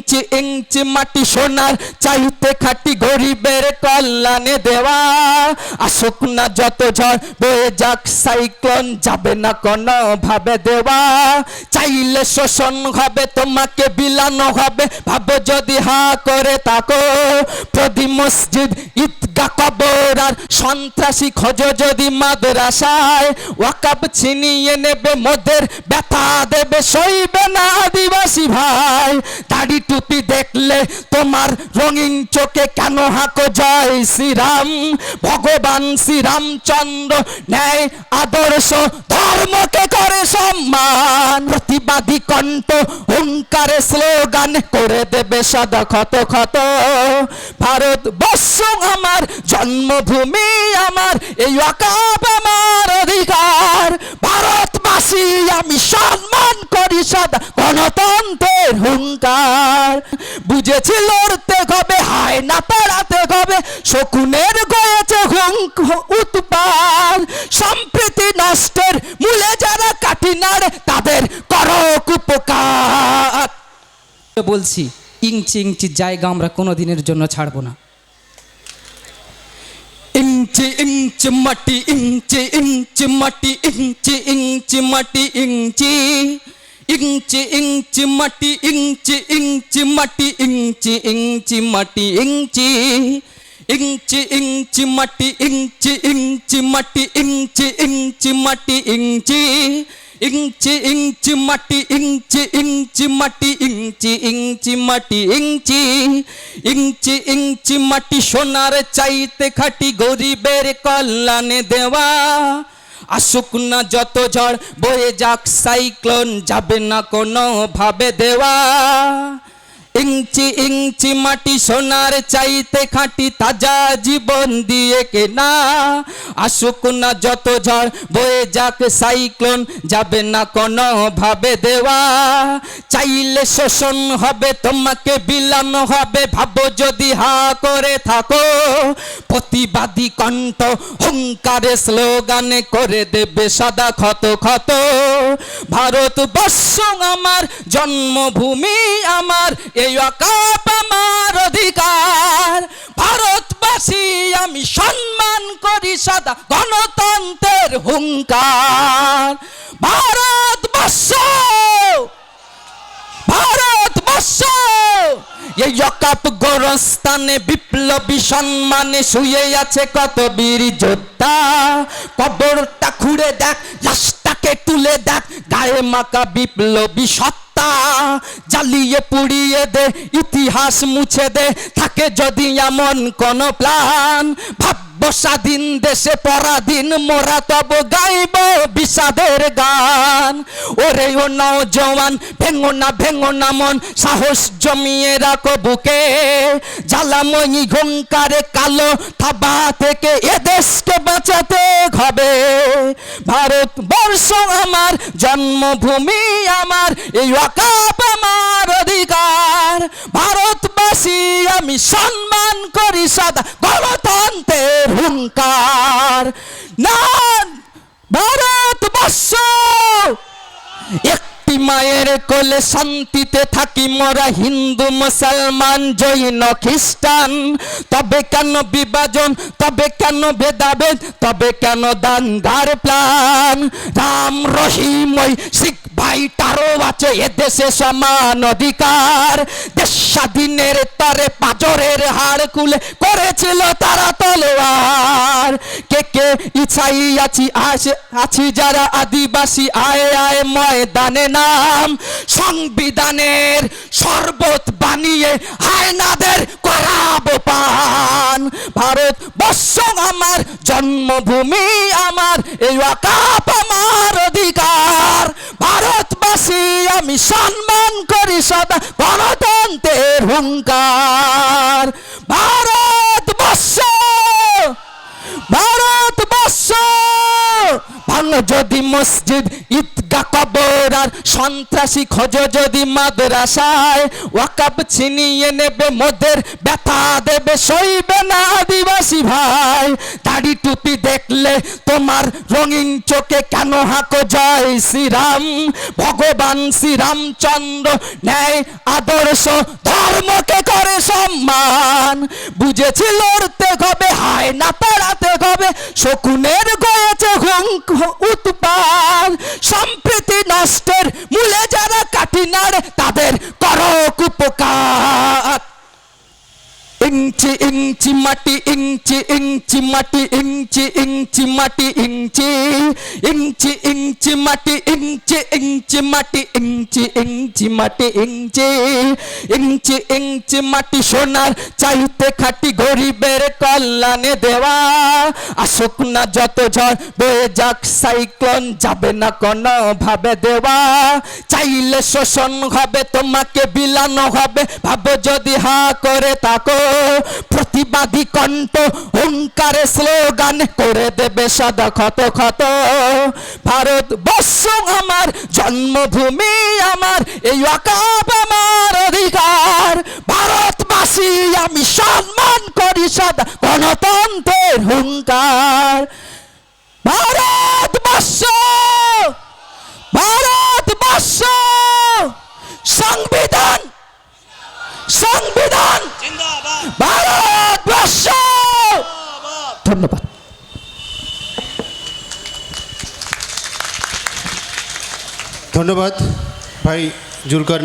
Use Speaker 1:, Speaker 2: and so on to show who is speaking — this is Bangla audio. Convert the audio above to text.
Speaker 1: ইঞ্চি ইঞ্চি মাটি সোনার, চাইতে খাটি গরিবের কল্যাণে দেওয়া। আসুক না যত ঝড়, বয়ে যাক সাইক্লোন, যাবে না কোনো ভাবে দেওয়া। চাইলে শোষণ হবে, তোমাকে বিলানো হবে, ভাবো যদি হা করে তাকো। প্রতি মসজিদ ঈদগা কবর আর সন্ত্রাসী খোঁজো যদি মাদ্রাসায়, ওয়াকাব ছিনিয়ে নেবে মোদের, ব্যথা দেবে সইবে না আদিবাসী ভাই। দাড়ি টুপি দেখলে তোমার রঙিন চোখে কেন হাঁকো জয় শ্রীরাম? ভগবান শ্রীরামচন্দ্র ন্যায়, আদর্শ, ধর্মকে করে সম্মান। প্রতিবাদী কণ্ঠ, হুঙ্কারে স্লোগান করে দেবে সদা ক্ষত ক্ষত। ভারতবর্ষ আমার জন্মভূমি আমার, এই অকাপ আমার অধিকার। ভারতবাসী, আমি সম্মান করি সদা গণতন্ত্রের হুঙ্কার। বুঝেছি লড়তে হবে, হায় না তাড়াতে হবে, শকুনের গয়েছে হুঙ্ক সম্প্রীতি নষ্টের মূলে যারা কাঠিনার তাদের করক উপকার।
Speaker 2: বলছি, ইঞ্চি ইঞ্চি জায়গা আমরা কোনো দিনের জন্য ছাড়বো না।
Speaker 1: ইঞ্চি ইঞ্চি মাটি ইঞ্চি ইঞ্চি মাটি ইঞ্চি ইঞ্চি মাটি ইঞ্চি ইঞ্চি ইঞ্চি মাটি ইঞ্চি ইঞ্চি মাটি ইঞ্চি ইঞ্চি মাটি ইঞ্চি ইঞ্চি ইঞ্চি মাটি ইঞ্চি ইঞ্চি মাটি ইঞ্চি ইঞ্চি মাটি ইঞ্চি ইঞ্চি ইঞ্চি মাটি ইঞ্চি ইঞ্চি মাটি ইঞ্চি ইঞ্চি মাটি ইঞ্চি ইঞ্চি ইঞ্চি মাটি সোনার চাইতে খাটি গরিবের কল্যাণে দেওয়া আসুক না যত ঝড় বয়ে যাক সাইক্লোন যাবে না কোনো ভাবে দেওয়া ইঞ্চি ইঞ্চি মাটি সোনার চাইতে খাঁটি তাজা জীবন দিয়ে কেনা। আসুক না যত ঝড় বয়ে যাক সাইক্লোন, যাবে না কোনো ভাবে দেওয়া। চাইলে শোষণ হবে, তোমাকে বিলানো হবে, ভাবো যদি হা করে থাকো। প্রতিবাদী কণ্ঠ হুঙ্কারে স্লোগানে করে দেবে সদা ক্ষত ক্ষত ভারতবর্ষ আমার, জন্মভূমি আমার, এই অকাপ আমার অধিকার। ভারতবাসী, আমি সম্মান করি সদা গণতন্ত্রের হুঙ্কার। ভারতবর্ষ ভারতবর্ষ, এই অকাপ গরস্থানে বিপ্লবী সম্মানে শুয়ে আছে কত বীর যোদ্ধা। কবরটা খুঁড়ে দেখ লাশটাকে তুলে দেখ গায়ে মাকা বিপ্লবী সত্তা জ্বালিয়ে পুড়িয়ে দে, ইতিহাস মুছে দে, থাকে যদি এমন কোন প্ল্যান। ভাব্য স্বাধীন দেশে পরাধীন, মোরা তব গাইব বিষাদের গান। ওরে ও নওজওয়ান ভেঙো না ভেঙো না মন, সাহস জমিয়ে রাখো বুকে। জ্বালাময়ী ঘুঙ্কারে কালো থাবা থেকে এ দেশকে বাঁচাতে হবে। ভারতবর্ষ আমার, জন্মভূমি আমার, এই অকাপ আমার অধিকার। ভারতবাসী, আমি সম্মান করি সদা গণতন্ত্রের হুঙ্কার। না, ভারতবর্ষ, একটি মায়ের কোলে শান্তিতে থাকি মোরা হিন্দু, মুসলমান, জৈন, খ্রিস্টান। তবে কেন বিভাজন, তবে কেন ভেদাভেদ, তবে কেন দাঙ্গার প্লান? রাম রহিম শিখ ভাইটারও আছে এদেশে সমান অধিকার। দেশ স্বাধীনের তারে পাজরের হাড় খুলে করেছিল তারা তলোয়ার। কে কে ইচ্ছাই আছি আসে আছি যারা আদিবাসী, আয় আয় ময়দানে নাম। সংবিধানের শরবত বানিয়ে হায়নাদের করাবো পান। ভারত বর্ষ আমার জন্মভূমি, আমার এই অকাপ ভারতবাসী আমি সম্মান করি সদা গণতন্ত্রের হুঙ্কার। ভারতবর্ষ ভারতবর্ষ, ভাঙো যদি মসজিদ ঈদগা কবর আর সন্ত্রাসী খোঁজ যদি মাদ্রাসায়, ওয়াকাব ছিনিয়ে নেবে মোদের, ব্যথা দেবে সইবে না আদিবাসী ভাই। দাড়ি টুপি দেখলে তোমার রঙিন চোখে কেন হাঁকো জয় শ্রীরাম? ভগবান শ্রীরামচন্দ্র ন্যায় আদর্শ ধর্মকে করে সম্মান। বুঝেছি লড়তে হবে, হায় না তাড়াতে হবে, শকুনের গয়েছে হুঙ্ক উৎপাদ সম্প্রীতি নষ্টের মূলে যারা কাঠিনার, তাদের করক উপকার। ইঞ্চি ইঞ্চি মাটি ইঞ্চি ইঞ্চি মাটি ইঞ্চি ইঞ্চি মাটি ইঞ্চি ইঞ্চি ইঞ্চি মাটি ইঞ্চি ইঞ্চি মাটি ইঞ্চি ইঞ্চি মাটি ইঞ্চি ইঞ্চি ইঞ্চি মাটি সোনার চাইতে খাটি গরিবের কল্যাণে দেওয়া। আসুক না যত ঝড়, বয়ে যাক সাইক্লোন, যাবে না কোনো ভাবে দেওয়া। চাইলে শোষণ হবে, তোমাকে বিলানো হবে। ভাবো যদি হা করে তাকো, প্রতিবাদী কণ্ঠ হুঙ্কারে স্লোগান করে দেবে সদা ক্ষত ক্ষত। ভারতবর্ষ আমার জন্মভূমি আমার, এই অকাপ আমার অধিকার। ভারতবাসী, আমি সম্মান করি সদা গণতন্ত্রের হুঙ্কার ভারতবর্ষ সংবিধান! ভারতবর্ষ ধন্যবাদ।
Speaker 3: ধন্যবাদ ভাই জুলকার।